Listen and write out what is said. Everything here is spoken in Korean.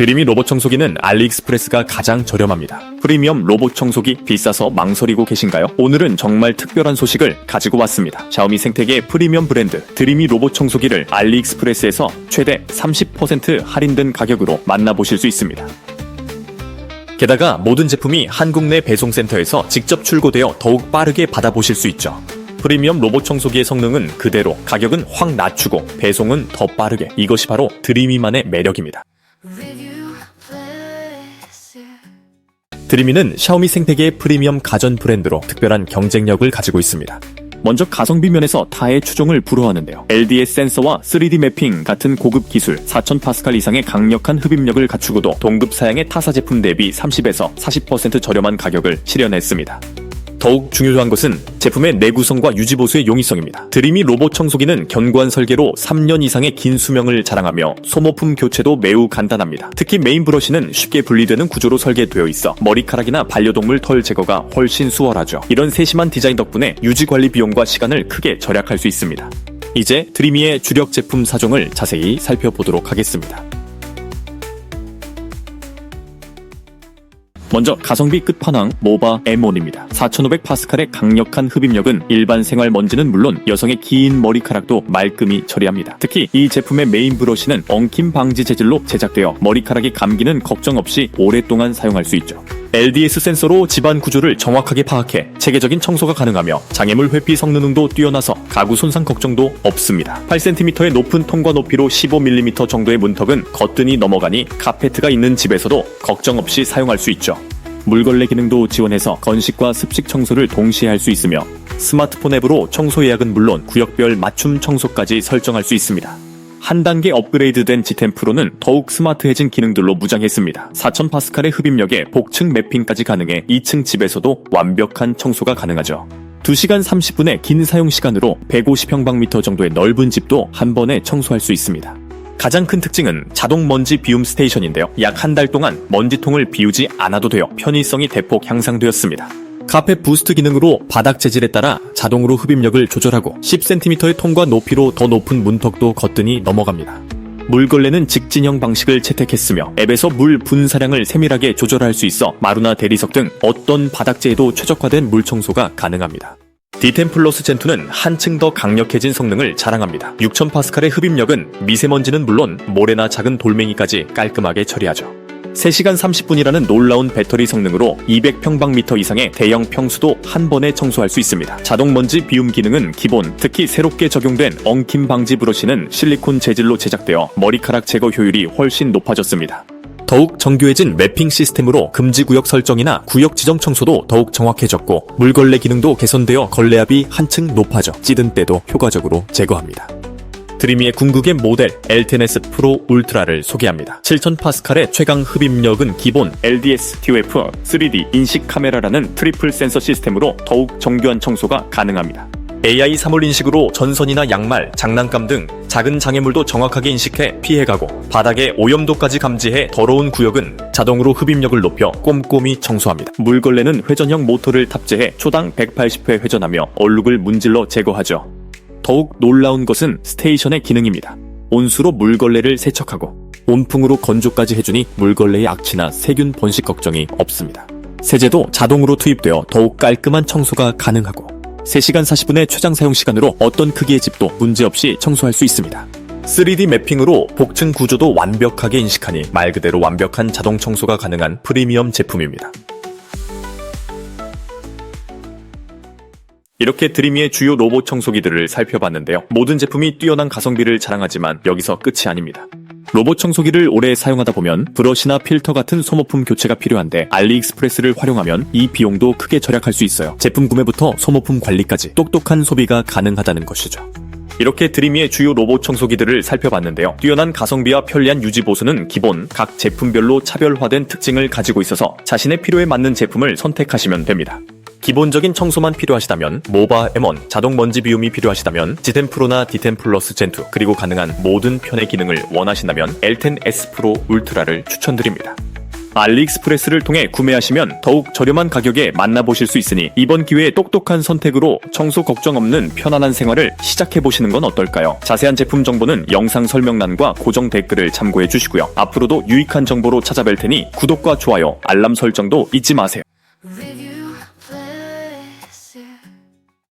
드림이 로봇 청소기는 알리익스프레스가 가장 저렴합니다. 프리미엄 로봇 청소기 비싸서 망설이고 계신가요? 오늘은 정말 특별한 소식을 가지고 왔습니다. 샤오미 생태계 프리미엄 브랜드 드림이 로봇 청소기를 알리익스프레스에서 최대 30% 할인된 가격으로 만나보실 수 있습니다. 게다가 모든 제품이 한국 내 배송센터에서 직접 출고되어 더욱 빠르게 받아보실 수 있죠. 프리미엄 로봇 청소기의 성능은 그대로 가격은 확 낮추고 배송은 더 빠르게 이것이 바로 드림이만의 매력입니다. 드림이는 샤오미 생태계의 프리미엄 가전 브랜드로 특별한 경쟁력을 가지고 있습니다. 먼저 가성비 면에서 타의 추종을 불허하는데요. LDS 센서와 3D 매핑 같은 고급 기술, 4000 파스칼 이상의 강력한 흡입력을 갖추고도 동급 사양의 타사 제품 대비 30에서 40% 저렴한 가격을 실현했습니다. 더욱 중요한 것은 제품의 내구성과 유지보수의 용이성입니다. 드림이 로봇 청소기는 견고한 설계로 3년 이상의 긴 수명을 자랑하며 소모품 교체도 매우 간단합니다. 특히 메인 브러쉬는 쉽게 분리되는 구조로 설계되어 있어 머리카락이나 반려동물 털 제거가 훨씬 수월하죠. 이런 세심한 디자인 덕분에 유지 관리 비용과 시간을 크게 절약할 수 있습니다. 이제 드리미의 주력 제품 사종을 자세히 살펴보도록 하겠습니다. 먼저 가성비 끝판왕 모바 M1입니다. 4500 파스칼의 강력한 흡입력은 일반 생활 먼지는 물론 여성의 긴 머리카락도 말끔히 처리합니다. 특히 이 제품의 메인 브러쉬는 엉킴 방지 재질로 제작되어 머리카락이 감기는 걱정 없이 오랫동안 사용할 수 있죠. LDS 센서로 집안 구조를 정확하게 파악해 체계적인 청소가 가능하며 장애물 회피 성능도 뛰어나서 가구 손상 걱정도 없습니다. 8cm의 높은 통과 높이로 15mm 정도의 문턱은 거뜬히 넘어가니 카페트가 있는 집에서도 걱정 없이 사용할 수 있죠. 물걸레 기능도 지원해서 건식과 습식 청소를 동시에 할 수 있으며 스마트폰 앱으로 청소 예약은 물론 구역별 맞춤 청소까지 설정할 수 있습니다. 한 단계 업그레이드된 G10 프로는 더욱 스마트해진 기능들로 무장했습니다. 4000파스칼의 흡입력에 복층 매핑까지 가능해 2층 집에서도 완벽한 청소가 가능하죠. 2시간 30분의 긴 사용 시간으로 150평방미터 정도의 넓은 집도 한 번에 청소할 수 있습니다. 가장 큰 특징은 자동 먼지 비움 스테이션인데요. 약 한 달 동안 먼지통을 비우지 않아도 되어 편의성이 대폭 향상되었습니다. 카펫 부스트 기능으로 바닥 재질에 따라 자동으로 흡입력을 조절하고 10cm의 통과 높이로 더 높은 문턱도 거뜬히 넘어갑니다. 물걸레는 직진형 방식을 채택했으며 앱에서 물 분사량을 세밀하게 조절할 수 있어 마루나 대리석 등 어떤 바닥재에도 최적화된 물 청소가 가능합니다. D10 플러스 젠2는 한층 더 강력해진 성능을 자랑합니다. 6000파스칼의 흡입력은 미세먼지는 물론 모래나 작은 돌멩이까지 깔끔하게 처리하죠. 3시간 30분이라는 놀라운 배터리 성능으로 200평방미터 이상의 대형 평수도 한 번에 청소할 수 있습니다. 자동 먼지 비움 기능은 기본, 특히 새롭게 적용된 엉킴 방지 브러쉬는 실리콘 재질로 제작되어 머리카락 제거 효율이 훨씬 높아졌습니다. 더욱 정교해진 매핑 시스템으로 금지 구역 설정이나 구역 지정 청소도 더욱 정확해졌고 물걸레 기능도 개선되어 걸레압이 한층 높아져 찌든 때도 효과적으로 제거합니다. 드리미의 궁극의 모델 L10S 프로 울트라를 소개합니다. 7000파스칼의 최강 흡입력은 기본 LDS, TOF, 3D 인식 카메라라는 트리플 센서 시스템으로 더욱 정교한 청소가 가능합니다. AI 사물 인식으로 전선이나 양말, 장난감 등 작은 장애물도 정확하게 인식해 피해가고 바닥의 오염도까지 감지해 더러운 구역은 자동으로 흡입력을 높여 꼼꼼히 청소합니다. 물걸레는 회전형 모터를 탑재해 초당 180회 회전하며 얼룩을 문질러 제거하죠. 더욱 놀라운 것은 스테이션의 기능입니다. 온수로 물걸레를 세척하고 온풍으로 건조까지 해주니 물걸레의 악취나 세균 번식 걱정이 없습니다. 세제도 자동으로 투입되어 더욱 깔끔한 청소가 가능하고 3시간 40분의 최장 사용 시간으로 어떤 크기의 집도 문제없이 청소할 수 있습니다. 3D 매핑으로 복층 구조도 완벽하게 인식하니 말 그대로 완벽한 자동 청소가 가능한 프리미엄 제품입니다. 이렇게 드리미의 주요 로봇 청소기들을 살펴봤는데요. 모든 제품이 뛰어난 가성비를 자랑하지만 여기서 끝이 아닙니다. 로봇 청소기를 오래 사용하다 보면 브러쉬나 필터 같은 소모품 교체가 필요한데 알리익스프레스를 활용하면 이 비용도 크게 절약할 수 있어요. 제품 구매부터 소모품 관리까지 똑똑한 소비가 가능하다는 것이죠. 이렇게 드리미의 주요 로봇 청소기들을 살펴봤는데요. 뛰어난 가성비와 편리한 유지 보수는 기본, 각 제품별로 차별화된 특징을 가지고 있어서 자신의 필요에 맞는 제품을 선택하시면 됩니다. 기본적인 청소만 필요하시다면 모바 M1, 자동 먼지 비움이 필요하시다면 G10 프로나 D10 플러스 젠2 그리고 가능한 모든 편의 기능을 원하신다면 L10S 프로 울트라를 추천드립니다. 알리익스프레스를 통해 구매하시면 더욱 저렴한 가격에 만나보실 수 있으니 이번 기회에 똑똑한 선택으로 청소 걱정 없는 편안한 생활을 시작해보시는 건 어떨까요? 자세한 제품 정보는 영상 설명란과 고정 댓글을 참고해 주시고요. 앞으로도 유익한 정보로 찾아뵐 테니 구독과 좋아요, 알람 설정도 잊지 마세요.